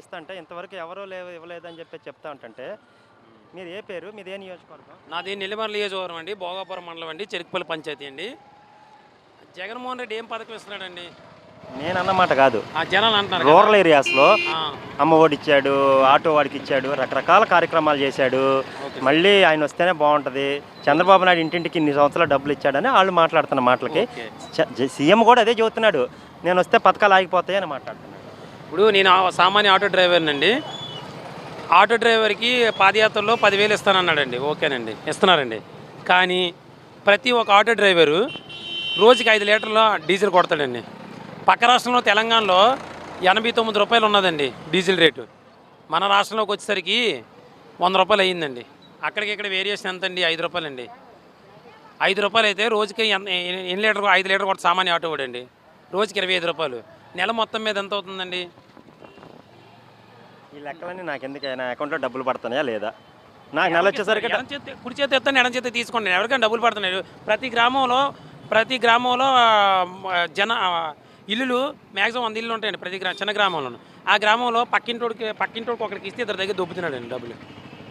ఇస్తా అంటే ఇంతవరకు ఎవరూ లేవు ఇవ్వలేదని చెప్పి చెప్తా ఉంటుంటే మీరు ఏ పేరు? మీది ఏ నియోజకవర్గం? నాది నెల్లిమర్ల నియోజకవర్గం అండి భోగాపురం మండలం అండి చెరుకుపల్లి పంచాయతీ అండి. జగన్మోహన్ రెడ్డి ఏం పథకం ఇస్తున్నాడండి? నేను అన్నమాట కాదు. జనాలు అంటున్నారు. రూరల్ ఏరియాస్లో ఆ, అమ్మ ఒడి ఇచ్చాడు ఆటో వాడికి ఇచ్చాడు రకరకాల కార్యక్రమాలు చేశాడు. మళ్ళీ ఆయన వస్తేనే బాగుంటుంది. చంద్రబాబు నాయుడు ఇంటింటికి ఇన్ని సంవత్సరాలు డబ్బులు ఇచ్చాడని వాళ్ళు మాట్లాడుతున్న మాటలకి సీఎం కూడా అదే చెబుతున్నాడు. నేను వస్తే పథకాలు ఆగిపోతాయి అని మాట్లాడుతున్నాడు. ఇప్పుడు నేను ఆ సామాన్య ఆటో డ్రైవర్నండి. ఆటో డ్రైవర్కి పాదయాత్రలో పదివేలు ఇస్తానన్నాడండి. ఓకేనండి. ఇస్తున్నారండి. కానీ ప్రతి ఒక్క ఆటో డ్రైవరు రోజుకి ఐదు లీటర్ల డీజిల్ కొడతాడండి. పక్క రాష్ట్రంలో తెలంగాణలో ఎనభై తొమ్మిది రూపాయలు ఉన్నదండి డీజిల్ రేటు. మన రాష్ట్రంలోకి వచ్చేసరికి వంద రూపాయలు అయ్యిందండి. అక్కడికి ఇక్కడ వేరియేషన్ ఎంత అండి ఐదు రూపాయలండి. ఐదు రూపాయలు అయితే రోజుకి ఎన్ని లీటర్ ఐదు లీటర్ కొట్ట సామాన్య ఆటో అండి రోజుకి ఇరవై ఐదు రూపాయలు. నెల మొత్తం మీద ఎంత అవుతుందండి? ఈ లెక్కలన్నీ నాకు ఎందుకు నా అకౌంట్లో డబ్బులు పడుతున్నాయా లేదా? నాకు నెల వచ్చేసరికి ఎడం చేతి కుడి చేతి ఎత్తాను ఎడం చేతి తీసుకోండి. ఎవరికైనా డబ్బులు పడుతున్నాయి. ప్రతి గ్రామంలో ప్రతి గ్రామంలో జన ఇల్లులు మ్యాక్సిమం వంద ఇల్లు ఉంటాయండి ప్రతి గ్రా చిన్న గ్రామంలో ఆ గ్రామంలో పక్కింటోడికి పక్కింటోడికి ఒకరికి ఇస్తే ఇద్దరు దగ్గర దొబ్బుతున్నాడండి డబ్బులు.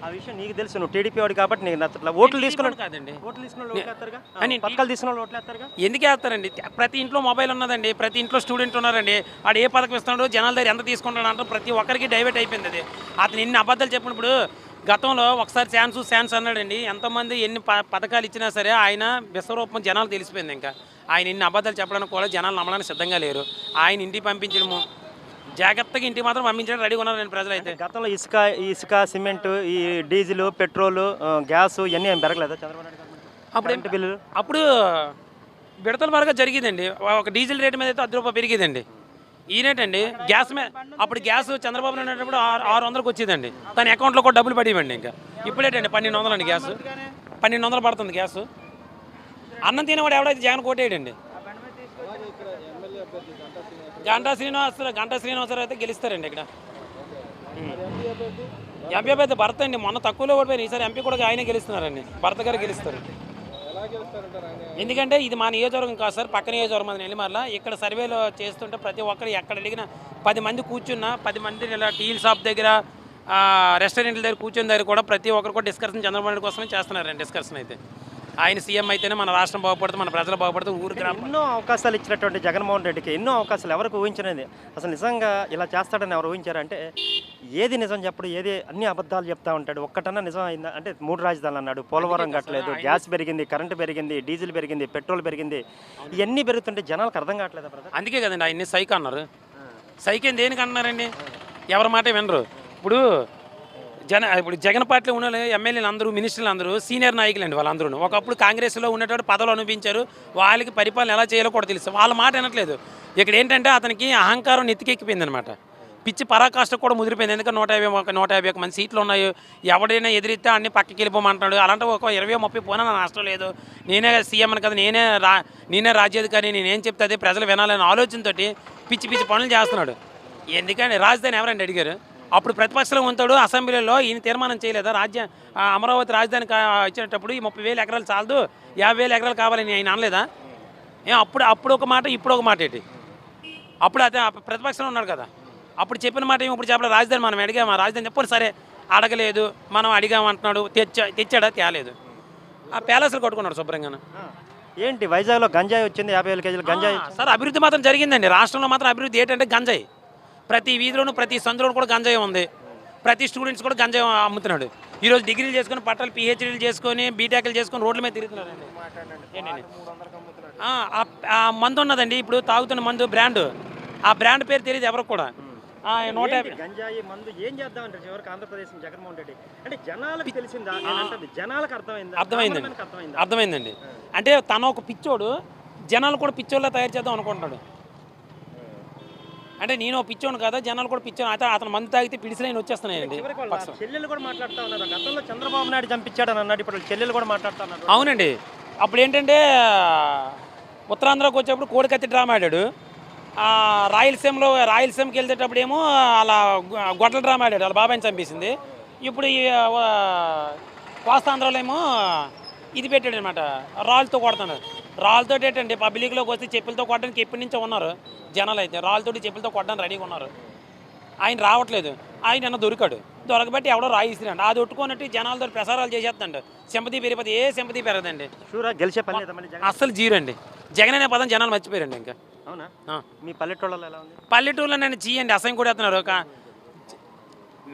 ఆ విషయం నీకు తెలుసు. నువ్వు టీడీపీ వాడు కాబట్టి నీకు నచ్చట్లా ఓట్లు తీసుకున్నాడు కాదండి. ఓట్లు తీసుకున్న వాళ్ళు ఓట్లు వేస్తారుగా? అని పథకాలు తీసుకున్న వాళ్ళు ఓట్లు వేస్తారుగా? ఎందుకు వేస్తారండి? ప్రతి ఇంట్లో మొబైల్ ఉన్నదండి. ప్రతి ఇంట్లో స్టూడెంట్ ఉన్నారండి. వాడు ఏ పథకం ఇస్తున్నాడు జనాల దగ్గర ఎంత తీసుకుంటాడు అంటే ప్రతి ఒక్కరికి డైవర్ట్ అయిపోయింది అది. అతను ఎన్ని అబద్ధాలు చెప్పినప్పుడు గతంలో ఒకసారి ఛాన్స్ ఛాన్స్ అన్నాడండి. ఎంతమంది ఎన్ని పథకాలు ఇచ్చినా సరే ఆయన విశ్వరూపం జనాలు తెలిసిపోయింది ఇంకా. ఆయన ఎన్ని అబద్ధాలు చెప్పడానికి కూడా జనాలు నమ్మడానికి సిద్ధంగా లేరు. ఆయన ఇంటికి పంపించడము జాగ్రత్తగా ఇంటికి మాత్రం పంపించడం రెడీగా ఉన్నారండి ప్రజలైతే. గతంలో ఇసుక ఇసుక సిమెంట్ ఈ డీజిల్ పెట్రోల్ గ్యాస్ ఇవన్నీ ఏం పెరగలేదా చంద్రబాబు అప్పుడు కరెంటు బిల్లులు? అప్పుడు విడతల వరకు జరిగిందండి. ఒక డీజిల్ రేటు మీద అయితే అర్ధ రూపాయలు పెరిగేదండి. ఈనేటండి గ్యాస్ మీద అప్పుడు గ్యాస్ చంద్రబాబు నాయుడు ఉన్నప్పుడు ఆరు ఆరు వందలకు వచ్చేదండి. తన అకౌంట్లో కూడా డబ్బులు పడేవండి ఇంకా. ఇప్పుడేటండి పన్నెండు వందలు అండి గ్యాస్. పన్నెండు వందలు పడుతుంది గ్యాస్. అన్నం తినేవాడు ఎవడైతే జగన్ కోటేయడండి? గంటా శ్రీనివాస్ గంటా శ్రీనివాసరావు అయితే గెలుస్తారండి ఇక్కడ. ఎంపీ అభ్యర్థి? భర్త అండి. మొన్న తక్కువలో ఓడిపోయిన ఈసారి ఎంపీ కూడా ఆయనే గెలుస్తున్నారండి. భర్త గారు గెలుస్తారు. ఎందుకంటే ఇది మా నియోజకవర్గం కాదు సార్. పక్క నియోజకవర్గం అది నెల్లిమర్ల. ఇక్కడ సర్వేలో చేస్తుంటే ప్రతి ఒక్కరు ఎక్కడ అడిగినా పది మంది కూర్చున్నా పది మంది ఇలా టీ షాప్ దగ్గర రెస్టారెంట్ల దగ్గర కూర్చున్న దగ్గర కూడా ప్రతి ఒక్కరు కూడా డిస్కషన్ చంద్రబాబు నాయుడు కోసమే చేస్తున్నారండి డిస్కషన్ అయితే. ఆయన సీఎం అయితేనే మన రాష్ట్రం బాగుపడుతుంది మన ప్రజలు బాగుపడుతుంది ఊరు ఎన్నో అవకాశాలు ఇచ్చినటువంటి జగన్మోహన్ రెడ్డికి ఎన్నో అవకాశాలు ఎవరికి ఊహించినది. అసలు నిజంగా ఇలా చేస్తాడని ఎవరు ఊహించారంటే ఏది నిజం చెప్పడు ఏది అన్ని అబద్ధాలు చెప్తా ఉంటాడు. ఒక్కటన్నా నిజం అయిందా? అంటే మూడు రాజధానులు అన్నాడు. పోలవరం కట్టలేదు గ్యాస్ పెరిగింది కరెంటు పెరిగింది డీజిల్ పెరిగింది పెట్రోల్ పెరిగింది. ఇవన్నీ పెరుగుతుంటే జనాలకు అర్థం కావట్లేదు అందుకే కదండి ఆయన్ని సైక్ అన్నారు సైక్ దేనికి అన్నారండి ఎవరి మాట వినరు. ఇప్పుడు జన ఇప్పుడు జగన్ పార్టీలో ఉన్న ఎమ్మెల్యేలు అందరూ మినిస్టర్లు అందరూ సీనియర్ నాయకులు అండి వాళ్ళందరూ ఒకప్పుడు కాంగ్రెస్లో ఉన్నటువంటి పదవులు అనిపించారు వాళ్ళకి పరిపాలన ఎలా చేయాలో కూడా తెలుసు. వాళ్ళ మాట వినట్లేదు. ఇక్కడ ఏంటంటే అతనికి అహంకారం నెత్తికెక్కిపోయింది అనమాట పిచ్చి పరాకాష్ట కూడా ముదిరిపోయింది. ఎందుకంటే నూట యాభై ఒక నూట యాభై ఒక మంది సీట్లు ఉన్నాయి. ఎవడైనా ఎదిరిస్తే అన్ని పక్కకి వెళ్ళిపోమంటున్నాడు. అలాంటి ఒక ఇరవై ముప్పై పోయినా నా నష్టం లేదు. నేనే సీఎం అని కదా నేనే రా నేనే రాజ్యాధికారి నేనేం చెప్తే అదే ప్రజలు వినాలనే ఆలోచనతోటి పిచ్చి పిచ్చి పనులు చేస్తున్నాడు. ఎందుకంటే రాజధాని ఎవరండి అడిగారు? అప్పుడు ప్రతిపక్షంలో ఉంటాడు. అసెంబ్లీలో ఈయన తీర్మానం చేయలేదా? రాజ్య అమరావతి రాజధాని ఇచ్చేటప్పుడు ఈ ముప్పై వేలు ఎకరాలు చాలదు. యాభై వేలు ఎకరాలు కావాలని ఆయన అనలేదా? ఏ అప్పుడు అప్పుడు ఒక మాట ఇప్పుడు ఒక మాట ఏంటి? అప్పుడు అదే ప్రతిపక్షంలో ఉన్నాడు కదా. అప్పుడు చెప్పిన మాట ఏమో? ఇప్పుడు చెప్పలేదు రాజధాని మనం అడిగాము? రాజధాని చెప్పండి సరే అడగలేదు. మనం అడిగామంటున్నాడు. తెచ్చా తెచ్చాడా? తేలేదు. ఆ ప్యాలెస్లు కట్టుకున్నాడు శుభ్రంగా ఏంటి? వైజాగ్లో గంజాయి వచ్చింది యాభై వేల కేజీలు గంజాయి. సార్ అభివృద్ధి మాత్రం జరిగిందండి. రాష్ట్రంలో మాత్రం అభివృద్ధి ఏంటంటే గంజాయి. ప్రతి వీధిలోనూ ప్రతి సందులోనూ కూడా గంజాయి ఉంది. ప్రతి స్టూడెంట్స్ కూడా గంజాయి అమ్ముతున్నాడు. ఈరోజు డిగ్రీలు చేసుకొని పట్టాలు పిహెచ్డీలు చేసుకొని బీటెక్లు చేసుకొని రోడ్ల మీద తిరుగుతున్నారండి ఆ, మందు ఉన్నదండి. ఇప్పుడు తాగుతున్న మందు బ్రాండ్. ఆ బ్రాండ్ పేరు తెలియదు ఎవరికి కూడా. నూట గంజాయి మందు ఏం చేద్దామంటే చివరికి ఆంధ్రప్రదేశ్ జగన్మోహన్ రెడ్డి? అంటే జనాలకు తెలిసిందా? నేను అంటుంది జనాలకు అర్థమైందా? అర్థమైందండి. అర్థమైందండి. అంటే తన ఒక పిచ్చోడు. జనాలు కూడా పిచ్చోళ్ళ తయారు చేద్దాం అనుకుంటున్నాడు. అంటే నేను పిచ్చోను కదా జనాలు కూడా పిచ్చోను అయితే అతను మందు తాగితే పిడిసిలైన వచ్చేస్తున్నాయండి. చెల్లెలు కూడా మాట్లాడుతా ఉన్నారు. గతంలో చంద్రబాబు నాయుడు చంపించాడని అన్నాడు ఇప్పుడు చెల్లెలు కూడా మాట్లాడుతా ఉన్నారు. అవునండి. అప్పుడు ఏంటంటే ఉత్తరాంధ్రకు వచ్చేప్పుడు కోడికత్తి డ్రామా ఆడాడు. రాయలసీమలో రాయలసీమకి వెళ్తేటప్పుడు ఏమో అలా గొ- గొడ్ల డ్రామా ఆడాడు వాళ్ళ బాబాయిని చంపేసింది. ఇప్పుడు ఈ కోస్తాంధ్రలో ఏమో ఇది పెట్టాడు అనమాట రాళ్ళతో కొడుతున్నాడు రాళ్ళతో ఏంటండి పబ్లిక్లోకి వస్తే చెప్పులతో కొట్టడానికి ఎప్పటి నుంచో ఉన్నారు జనాలు అయితే రాళ్ళతోటి చెప్పులతో కొట్టడానికి రెడీగా ఉన్నారు. ఆయన రావట్లేదు. ఆయన నిన్న దొరికాడు. దొరకబట్టి ఎవడో రాయిస్తున్నాడు. అది ఒట్టుకున్నట్టు జనాలతో ప్రసారాలు చేసేస్తుండ సింపతి పెరిగిపోతే ఏ సింపతి పెరగదండి గెలిచే అస్సలు జీరో అండి. జగన్ అనే పదం జనాలు మర్చిపోయారండి ఇంకా. అవునా. మీ పల్లెటూళ్ళలో ఎలా ఉంది? పల్లెటూరులో నేను చీయండి అసహ్యం కూడా వేస్తున్నారు. ఒక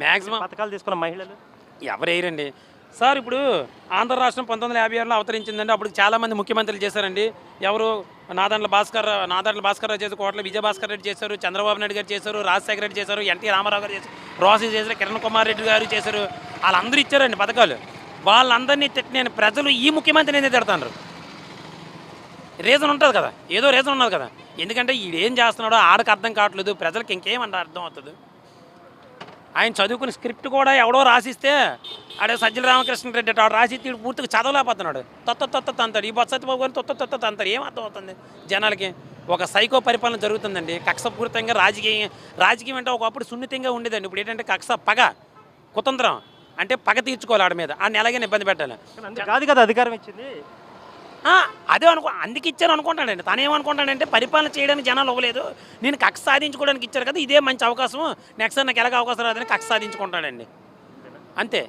మ్యాక్సిమం పథకాలు తీసుకున్న మహిళలు? ఎవరు వేయరండి? సార్ ఇప్పుడు ఆంధ్ర రాష్ట్రం పంతొమ్మిది వందల యాభై ఆరులో అవతరించిందండి. అప్పుడు చాలామంది ముఖ్యమంత్రులు చేశారండి. ఎవరు? నాదండ్ల భాస్కర్ నాదండ్ల భాస్కర్ రావు చేశారు కోట్ల విజయభాస్కర్ రెడ్డి చేశారు చంద్రబాబు నాయుడు గారు చేశారు రాజశేఖర రెడ్డి చేశారు ఎన్టీ రామారావు గారు చేశారు రోసీ చేశారు కిరణ్ కుమార్ రెడ్డి గారు చేశారు. వాళ్ళందరూ ఇచ్చారండి పథకాలు. వాళ్ళందరినీ తిట్టి నేను ప్రజలు ఈ ముఖ్యమంత్రిని ఏదైతే తిడతాను రీజన్ ఉంటుంది కదా. ఏదో రీజన్ ఉన్నది కదా. ఎందుకంటే ఈడేం చేస్తున్నాడో ఆడకు అర్థం కావట్లేదు. ప్రజలకు ఇంకేమంటే అర్థం అవుతుంది. ఆయన చదువుకున్న స్క్రిప్ట్ కూడా ఎవడో రాసిస్తే ఆడే సజ్జల రామకృష్ణ రెడ్డి ఆడు రాసి తీడు పూర్తిగా చదవలేకపోతున్నాడు. తొత్త తొత్త తంతాడు ఈ బొత్స బాబు గారిని తొత్త తొత్త తంతాడు ఏం అర్థం అవుతుంది? జనాలకి ఒక సైకో పరిపాలన జరుగుతుందండి. కక్షపూరితంగా రాజకీయం రాజకీయం అంటే ఒకప్పుడు సున్నితంగా ఉండేదండి. ఇప్పుడు ఏంటంటే కక్ష పగ కుతంత్రం. అంటే పగ తీర్చుకోవాలి ఆడ మీద. ఆ ఎలాగైనా ఇబ్బంది పెట్టాలి. కాదు కదా అధికారం ఇచ్చింది. అదే అనుకో అందుకు ఇచ్చారు అనుకుంటాడండి. తనేమనుకుంటాడంటే పరిపాలన చేయడానికి జనాలు ఇవ్వలేదు నేను కక్ష సాధించుకోవడానికి ఇచ్చారు కదా ఇదే మంచి అవకాశం. నెక్స్ట్ నాకు ఎలాగ అవకాశం రాదని కక్ష సాధించుకుంటాడండి. అంతే.